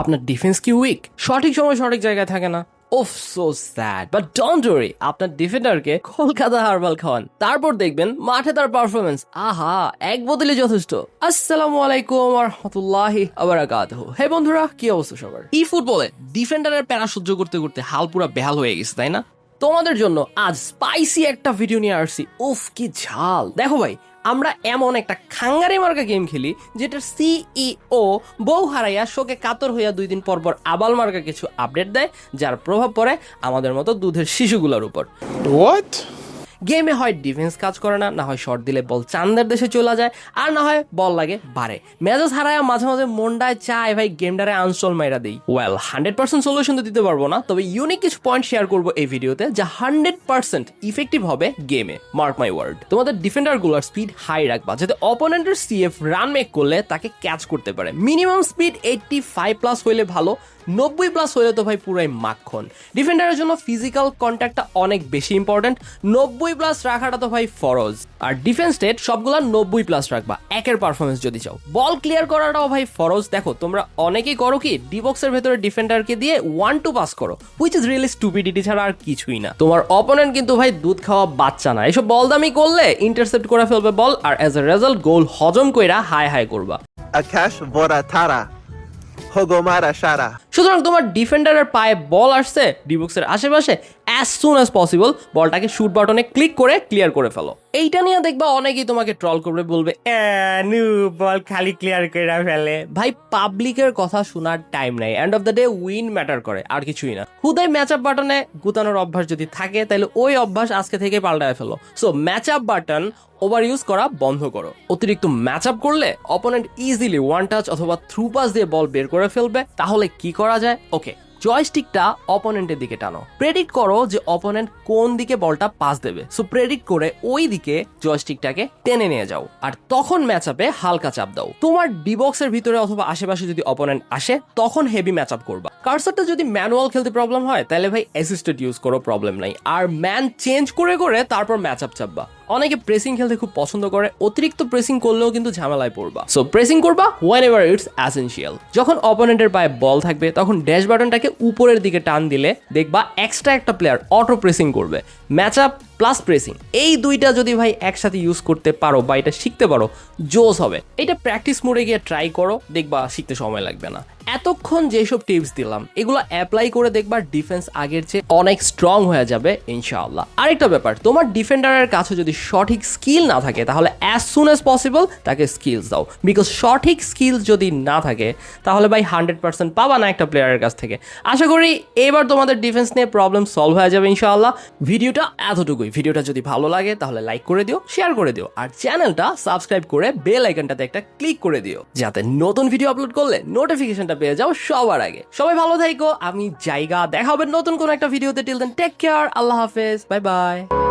আপনার ডিফেন্স কি উইক সঠিক সময় সঠিক জায়গায় থাকে না। ওফ so sad but don't worry আপনার ডিফেন্ডারকে কলকাতা হারবাল খাওয়ান। তারপর দেখবেন মাঠে তার পারফরমেন্স আহা এক বদলে যথেষ্ট। আসসালামু আলাইকুম রহমতুল্লাহি আবারাকাতুহু হে বন্ধুরা কি অবস্থা সবার? ই ফুটবলে ডিফেন্ডারের প্যারা সহ্য করতে করতে হাল পুরা বেহাল হয়ে গেছে তাই না? তোমাদের জন্য আজ স্পাইসি একটা ভিডিও নিয়ে আসছি। উফ কি ঝাল। দেখো ভাই আমরা এমন একটা খাঙ্গারি মার্কা গেম খেলি, যেটার সিইও বউ হারাইয়া শোকে কাতর হইয়া দুই দিন পরপর পর আবাল মার্কা কিছু আপডেট দেয়, যার প্রভাব পড়ে আমাদের মতো দুধের শিশুগুলোর উপর? গেমে হয় ডিফেন্স কাজ করে না না হয় শর্ট দিলে বল চান্দের দেশে চলে যায়, আর না হয় বল লাগে বাড়ে মেজাজ হারায় মাঝে মাঝে মন্ডায় চায়, ভাই গেমটারে আনস্টল মাইরা দেই। ওয়েল হান্ড্রেড পার্সেন্ট সলিউশন তো দিতে পারব না, তবে ইউনিক কিছু পয়েন্ট শেয়ার করব এই ভিডিওতে, যা হান্ড্রেড পার্সেন্ট ইফেক্টিভ হবে গেমে মার্ক মাই ওয়ার্ড তোমাদের ডিফেন্ডারগুলোর স্পিড হাই রাখবা, যাতে অপোনেন্টের সিএফ রান মেক করলে তাকে ক্যাচ করতে পারে। Minimum speed eighty five plus হইলে ভালো, নব্বই প্লাস হইলে তো ভাই পুরাই মাখন ডিফেন্ডারের জন্য ফিজিক্যাল কন্ট্যাক্টটা অনেক বেশি ইম্পর্টেন্ট নব্বই প্লাস রাখাটা তো ভাই ফরজ। আর ডিফেন্স স্টেট সবগুলা নব্বই প্লাস রাখবা একের পারফরমেন্স যদি চাও। বল ক্লিয়ার করাটাও ভাই ফরজ। দেখো, তোমরা অনেকেই করো কি ডিবক্সের ভেতরে ডিফেন্ডারকে দিয়ে ওয়ান টু পাস করো হুইচ ইজ রিয়েলি স্টুপিডিটি ছাড়া আর কিছুই না। তোমার অপোনেন্ট কিন্তু ভাই দুধ খাওয়া বাচ্চা না। এসব বল দামি করলে ইন্টারসেপ্ট করে ফেলবে বল আর অ্যাজ এ রেজাল্ট গোল হজম কইরা হাই হাই করবা। Akash Voratara. সুতরাং তোমার ডিফেন্ডারের পায়ে বল আসছে আশেপাশে অ্যাজ সুন অ্যাজ পসিবল বলটাকে শুট বাটনে ক্লিক করে ক্লিয়ার করে ফেলো। এইটা নিয়ে দেখবা অনেকেই তোমাকে ট্রল করবে, বলবে বল খালি ক্লিয়ার করে ফেলে। ভাই পাবলিকের কথা শোনার টাইম নাই। End of the day win matter করে, আর কিছুই না। হুদাই ম্যাচ আপ বাটনে গুতানোর অভ্যাস যদি থাকে, তাহলে ওই অভ্যাস আজকে থেকে পাল্টায় ফেলো। So match up button over use করা বন্ধ করো। অতিরিক্ত ম্যাচ আপ করলে অপোনেন্ট ইজিলি ওয়ান টাচ অথবা থ্রু পাস দিয়ে বল বের করে ফেলবে, তাহলে কি করা যায়? ওকে জয়স্টিকটা অপোনেন্টের দিকে টানো। প্রেডিক্ট করো যে অপোনেন্ট কোন দিকে বলটা পাস দেবে। সো প্রেডিক্ট করে ওই দিকে জয়স্টিকটাকে টেনে নিয়ে যাও। আর তখন ম্যাচ আপে হালকা চাপ দাও। তোমার ডিবক্সের ভিতরে অথবা আশেপাশে যদি অপোনেন্ট আসে, তখন হেভি ম্যাচ আপ করবা। কার্সারটা যদি ম্যানুয়াল খেলতে প্রবলেম হয়, তাহলে ভাই অ্যাসিস্টেড ইউজ করো প্রবলেম নাই। আর ম্যান চেঞ্জ করে করে তারপর ম্যাচ আপ চাপবা। অনেকে প্রেসিং খেলতে খুব পছন্দ করে, অতিরিক্ত প্রেসিং করলেও কিন্তু ঝামেলায় পড়বা। সো প্রেসিং করবা ওয়েন এভার ইটস অ্যাসেন্সিয়াল যখন অপোনেন্টের পায়ে বল থাকবে, তখন ড্যাশ বাটনটাকে উপরের দিকে টান দিলে দেখবা এক্সট্রা একটা প্লেয়ার অটো প্রেসিং করবে। ম্যাচ আপ প্লাস প্রেসিং এই দুইটা যদি ভাই একসাথে ইউজ করতে পারো বা এটা শিখতে পারো জোস হবে। এটা প্র্যাকটিস মোডে গিয়ে ট্রাই করো, দেখবা শিখতে সময় লাগবে না। এতক্ষণ যেসব টিপস দিলাম, এগুলো অ্যাপ্লাই করে দেখবা ডিফেন্স আগের চেয়ে অনেক স্ট্রং হয়ে যাবে, ইনশাআল্লাহ। আরেকটা ব্যাপার, তোমার ডিফেন্ডারের কাছে যদি সঠিক স্কিল না থাকে, তাহলে অ্যাজ সুন অ্যাজ পসিবল তাকে স্কিলস দাও। বিকজ সঠিক স্কিলস যদি না থাকে, তাহলে ভাই হান্ড্রেড পার্সেন্ট পাবা না একটা প্লেয়ারের কাছ থেকে। আশা করি এবার তোমাদের ডিফেন্স নিয়ে প্রবলেম সলভ হয়ে যাবে, ইনশাআল্লাহ। ভিডিওটা এতটুকুই। ভিডিওটা যদি ভালো লাগে, তাহলে লাইক করে দিও শেয়ার করে দিও। আর চ্যানেলটা সাবস্ক্রাইব করে বেল আইকনটাতে একটা ক্লিক করে দিও। যাতে নতুন ভিডিও আপলোড করলে নোটিফিকেশনটা পেয়ে যাও সবার আগে। সবাই ভালো থাকো, আমি জায়গা দেখা হবে নতুন কোন একটা ভিডিওতে। টিল দেন টেক কেয়ার আল্লাহ হাফেজ বাই বাই